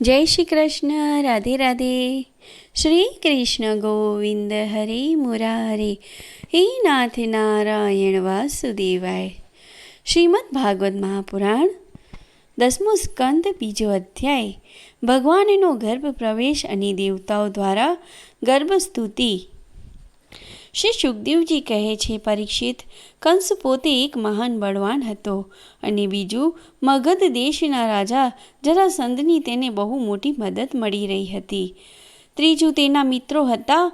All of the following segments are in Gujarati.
જય શ્રી કૃષ્ણ, રાધે રાધે. શ્રી કૃષ્ણ ગોવિંદ હરે મુરારે. હે નાથ નારાયણ વાસુદેવાય. શ્રીમદ ભાગવત મહાપુરાણ, દસમો સ્કંદ, બીજો અધ્યાય. ભગવાનનો ગર્ભ પ્રવેશ અને દેવતાઓ દ્વારા ગર્ભ સ્તુતિ શ્રી સુખદેવજી કહે છે, પરીક્ષિત, કંસ પોતે એક મહાન બળવાન હતો અને બીજું, મગધ દેશના રાજા જરાસંધની તેને બહુ મોટી મદદ મળી રહી હતી. ત્રીજું, તેના મિત્રો હતા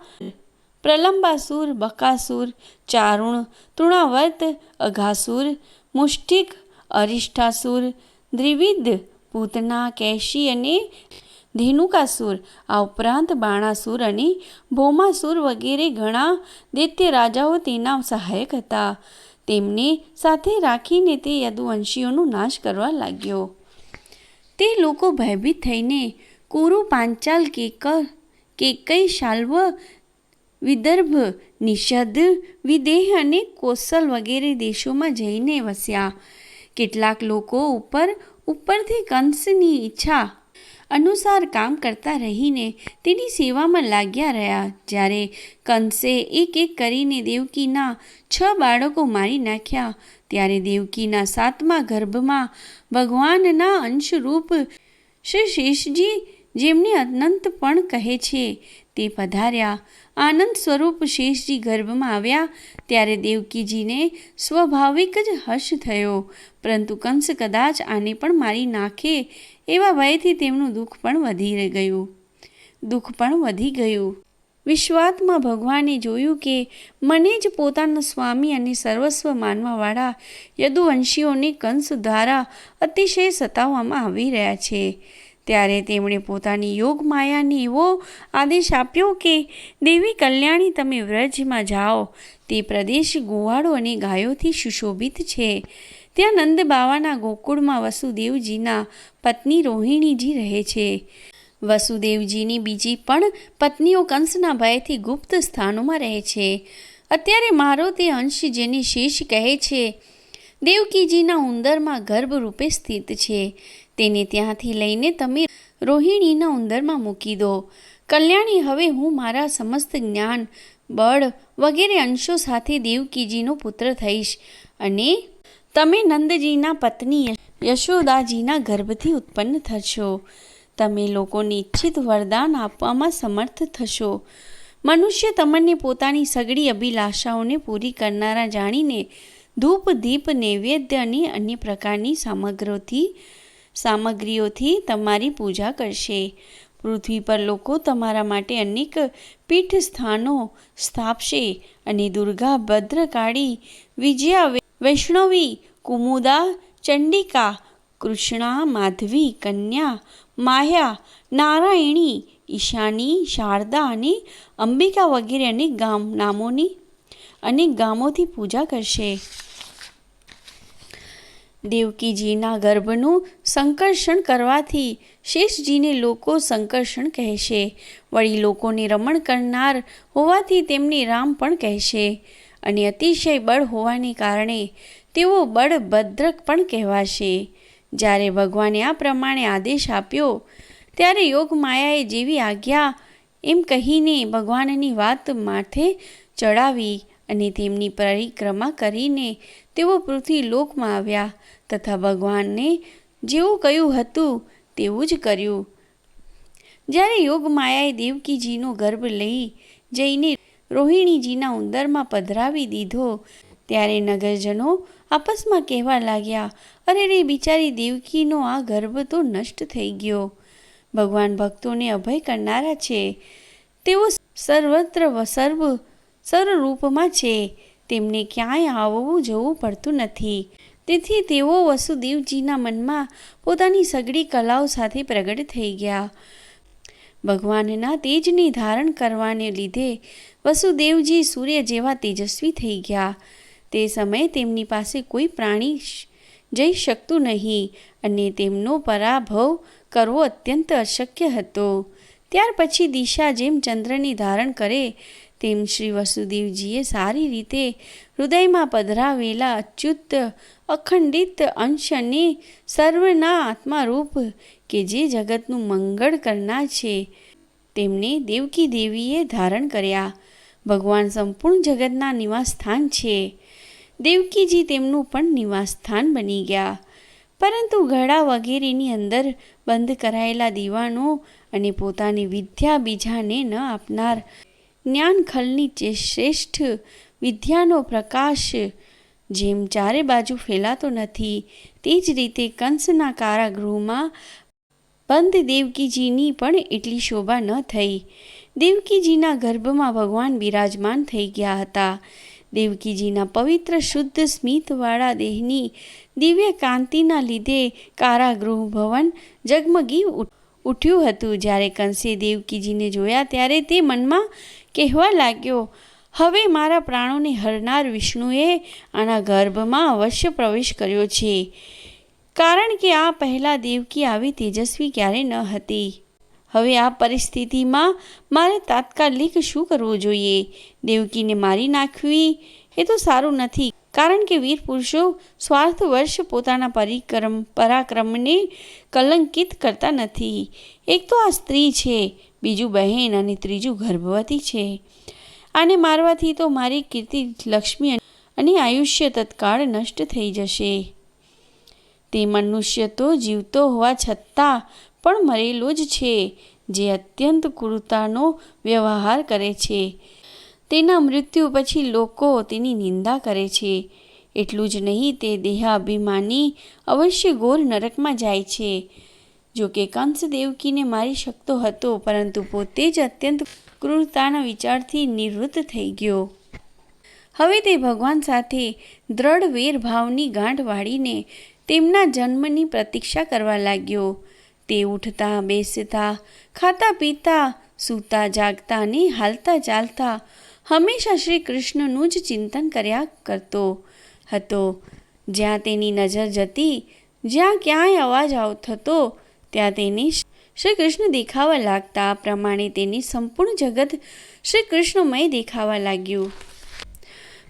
પ્રલંબાસુર, બકાસુર, ચારુણ તૃણાવર્ત અઘાસુર, મુષ્ટિક, અરિષ્ઠાસુર, દ્વિવિધ, પૂતના, કેશી અને ધેનુકાસુર, આ ઉપરાંત બાણાસુર અને ભૌમાસુર વગેરે ઘણા દૈત્ય રાજાઓ તેના સહાયક હતા. તેમને સાથે રાખીને તે યદુવંશીઓનો નાશ કરવા લાગ્યો. તે લોકો ભયભીત થઈને કુરુ પાંચાલ કેકર, કેકઈ શાલ્વ, વિદર્ભ, નિષદ, વિદેહ અને કોસલ વગેરે દેશોમાં જઈને વસ્યા. કેટલાક લોકો ઉપર ઉપરથી કંસની ઈચ્છા અનુસાર કામ કરતા રહીને તેની સેવામાં લાગ્યા રહ્યા. જ્યારે કંસે એક એક કરીને દેવકીના છ બાળકો મારી નાખ્યા. ત્યારે દેવકીના સાતમા ગર્ભમાં ભગવાનના અંશરૂપ શ્રી શેષજી, જેમને અનંત પણ કહે છે, તે પધાર્યા. આનંદ સ્વરૂપ શેષજી ગર્ભમાં આવ્યા ત્યારે દેવકીજીને સ્વાભાવિક જ હર્ષ થયો. પરંતુ કંસ કદાચ આને પણ મારી નાખે એવા ભયથી તેમનું દુઃખ પણ વધી ગયું. દુઃખ પણ વધી ગયું. વિશ્વાત્મા ભગવાને જોયું કે મને જ પોતાના સ્વામી અને સર્વસ્વ માનવાવાળા યદુવંશીઓને કંસ દ્વારા અતિશય સતાવવામાં આવી રહ્યા છે. ત્યારે તેમણે પોતાની યોગ માયાને એવો આદેશ આપ્યો કે, દેવી કલ્યાણી, તમે વ્રજમાં જાઓ. તે પ્રદેશ ગોવાળો અને ગાયોથી સુશોભિત છે. ત્યાં નંદ બાવાના ગોકુળમાં વસુદેવજીના પત્ની રોહિણીજી રહે છે. વસુદેવજીની બીજી પણ પત્નીઓ કંસના ભયથી ગુપ્ત સ્થાનોમાં રહે છે. અત્યારે મારો તે અંશ જેને શેષ કહે છે દેવકીજીના ઉંદરમાં ગર્ભ રૂપે સ્થિત છે. તેને ત્યાંથી લઈને તમે રોહિણીના ઉંદરમાં મૂકી દો. કલ્યાણી, હવે હું મારા સમસ્ત જ્ઞાન, બળ વગેરે અંશો સાથે દેવકીજીનો પુત્ર થઈશ અને તમે નંદજીના પત્ની યશોદાજીના ગર્ભથી ઉત્પન્ન થશો. તમે લોકોને ઈચ્છિત વરદાન આપવામાં સમર્થ થશો. મનુષ્ય તમને પોતાની સગળી અભિલાષાઓને પૂરી કરનારા જાણીને ધૂપ, દીપ, નૈવેદ્ય અને અન્ય પ્રકારની સામગ્રીઓથી સામગ્રીઓથી તમારી પૂજા કરશે. પૃથ્વી પર લોકો તમારા માટે અનેક પીઠ સ્થાનો સ્થાપશે અને દુર્ગા, ભદ્રકાળી, વિજયા, વૈષ્ણવી, કુમુદા, ચંડિકા, કૃષ્ણા, માધવી, કન્યા, માયા, નારાયણી, ઈશાની, શારદા અને અંબિકા વગેરે અનેક ગામ નામોની અનેક ગામોથી પૂજા કરશે. દેવકીજીના ગર્ભનું સંકર્ષણ કરવાથી શેષજીને લોકો સંકર્ષણ કહેશે. વળી લોકોને રમણ કરનાર હોવાથી તેમને રામ પણ કહેશે. અને અતિશય બળ હોવાને કારણે તેઓ બળભદ્રક પણ કહેવાશે. જ્યારે ભગવાને આ પ્રમાણે આદેશ આપ્યો, ત્યારે યોગ માયાએ જેવી આજ્ઞા એમ કહીને ભગવાનની વાત માથે ચડાવી અને તેમની પરિક્રમા કરીને તેઓ પૃથ્વી લોકમાં આવ્યા તથા ભગવાનને જેવું કહ્યું હતું તેવું જ કર્યું. જ્યારે યોગ માયાએ દેવકીજીનો ગર્ભ લઈ જઈને રોહિણીજીના ઉંદરમાં પધરાવી દીધો, ત્યારે નગરજનો આપસમાં કહેવા લાગ્યા, અરે રે, બિચારી દેવકીનો આ ગર્ભ તો નષ્ટ થઈ ગયો. ભગવાન ભક્તોને અભય કરનારા છે. તેઓ સર્વત્ર સર્વ સર્વરૂપમાં છે. તેમને ક્યાંય આવવું જવું પડતું નથી. તેથી તેઓ વસુદેવજીના મનમાં પોતાની સગળી કલાઓ સાથે પ્રગટ થઈ ગયા. ભગવાનના તેજને ધારણ કરવાને લીધે વસુદેવજી સૂર્ય જેવા તેજસ્વી થઈ ગયા. તે સમયે તેમની પાસે કોઈ પ્રાણી જઈ શકતું નહીં અને તેમનો પરાભવ કરવો અત્યંત અશક્ય હતો. ત્યાર પછી દિશા જેમ ચંદ્રની ધારણ કરે તેમ શ્રી વસુદેવજીએ સારી રીતે હૃદયમાં પધરાવેલા અચ્યુત, અખંડિત અંશને સર્વના આત્મારૂપ કે જે જગતનું મંગળ કરનાર છે, તેમને દેવકી દેવીએ ધારણ કર્યા. ભગવાન સંપૂર્ણ જગતના નિવાસસ્થાન છે. દેવકીજી તેમનું પણ નિવાસસ્થાન બની ગયા. પરંતુ ઘડા વગેરેની અંદર બંધ કરાયેલા દીવાનો અને પોતાની વિદ્યા બીજાને ન આપનાર જ્ઞાનખલની જે શ્રેષ્ઠ વિદ્યાનો પ્રકાશ, જેમ ચારે બાજુ ફેલાતો નથી, તે જ રીતે કંસના કારાગૃહમાં બંધ દેવકીજીની પણ એટલી શોભા ન થઈ. દેવકીજીના ગર્ભમાં ભગવાન બિરાજમાન થઈ ગયા હતા. દેવકીજીના પવિત્ર શુદ્ધ સ્મિતવાળા દેહની દિવ્ય કાંતિના લીધે કારાગૃહ ભવન જગમગી ઉઠ્યું હતું. જ્યારે કંસે દેવકીજીને જોયા ત્યારે તે મનમાં કહેવા લાગ્યો, હવે મારા પ્રાણોને હરનાર વિષ્ણુએ આના ગર્ભમાં અવશ્ય પ્રવેશ કર્યો છે. કારણ કે આ પહેલાં દેવકી આવી તેજસ્વી ક્યારે ન હતી. હવે આ પરિસ્થિતિમાં મારે તાત્કાલિક શું કરવું જોઈએ? દેવકીને મારી નાખવી એ તો સારું નથી. કારણ કે વીર પુરુષો સ્વાર્થવર્ષ પોતાના પરિક્રમ પરાક્રમને કલંકિત કરતા નથી. એક તો આ સ્ત્રી છે, બીજું બહેન અને ત્રીજું ગર્ભવતી છે. આને મારવાથી તો મારી કીર્તિ લક્ષ્મી અને આયુષ્ય તત્કાળ નષ્ટ થઈ જશે. તે મનુષ્ય તો જીવતો હોવા છતાં પણ મરેલો જ છે, જે અત્યંત ક્રૂરતાનો વ્યવહાર કરે છે. તેના મૃત્યુ પછી લોકો તેની નિંદા કરે છે. એટલું જ નહીં, તે દેહાભિમાની અવશ્ય ઘોર નરકમાં જાય છે. જો કે કંસ દેવકીને મારી શકતો હતો, પરંતુ પોતે જ અત્યંત ક્રૂરતાના વિચારથી નિવૃત્ત થઈ ગયો. હવે તે ભગવાન સાથે દ્રઢ વેરભાવની ગાંઠ વાળીને તેમના જન્મની પ્રતીક્ષા કરવા લાગ્યો. તે ઉઠતા, બેસતા ખાતા પીતા સૂતા, જાગતા અને હાલતા ચાલતા હંમેશા શ્રી કૃષ્ણનું જ ચિંતન કર્યા કરતો હતો. જ્યાં તેની નજર જતી, જ્યાં ક્યાંય અવાજ આવ થતો ત્યાં તેને શ્રી કૃષ્ણ દેખાવા લાગતા. પ્રમાણે તેની સંપૂર્ણ જગત શ્રી કૃષ્ણમય દેખાવા લાગ્યું.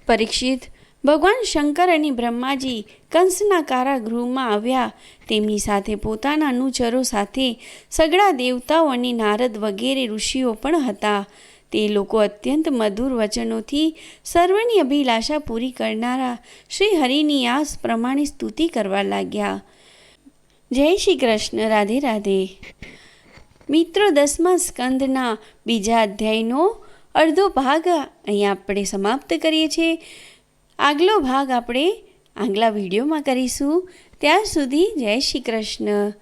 પરીક્ષિત ભગવાન શંકર અને બ્રહ્માજી કંસના કારાગૃહમાં આવ્યા. તેમની સાથે પોતાના અનુચરો સાથે સગળા દેવતાઓ અને નારદ વગેરે ઋષિઓ પણ હતા. તે લોકો અત્યંત મધુર વચનોથી સર્વની અભિલાષા પૂરી કરનારા શ્રી હરિની આસ પ્રમાણે સ્તુતિ કરવા લાગ્યા. જય શ્રી કૃષ્ણ, રાધે રાધે. મિત્રો, દસમા સ્કંદના બીજા અધ્યાયનો અડધો ભાગ અહીંયા આપણે સમાપ્ત કરીએ છીએ. આગલો ભાગ આપણે આગલા વિડીયોમાં કરીશું. ત્યાં સુધી જય શ્રી કૃષ્ણ.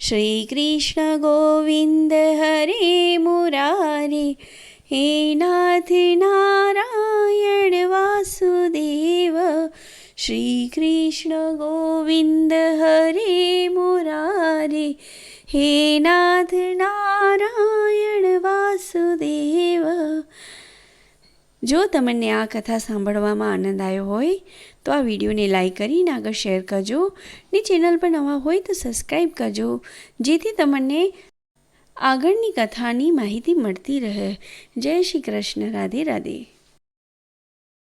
શ્રી કૃષ્ણ ગોવિંદ હરે મુરારે. હે નાથ નારાયણ વાસુદેવ, શ્રી કૃષ્ણ ગોવિંદ હરે મુરારે. હે નાથ નારાયણ વાસુદેવ, જો તમને આ કથા સાંભળવામાં આનંદ આવ્યો હોય, તો આ વિડીયોને લાઈક કરીને આગળ શેર કરજો. ને ચેનલ પર નવા હોય તો સબસ્ક્રાઈબ કરજો, જેથી તમને આગળની કથાની માહિતી મળતી રહે. જય શ્રી કૃષ્ણ રાધે રાધે.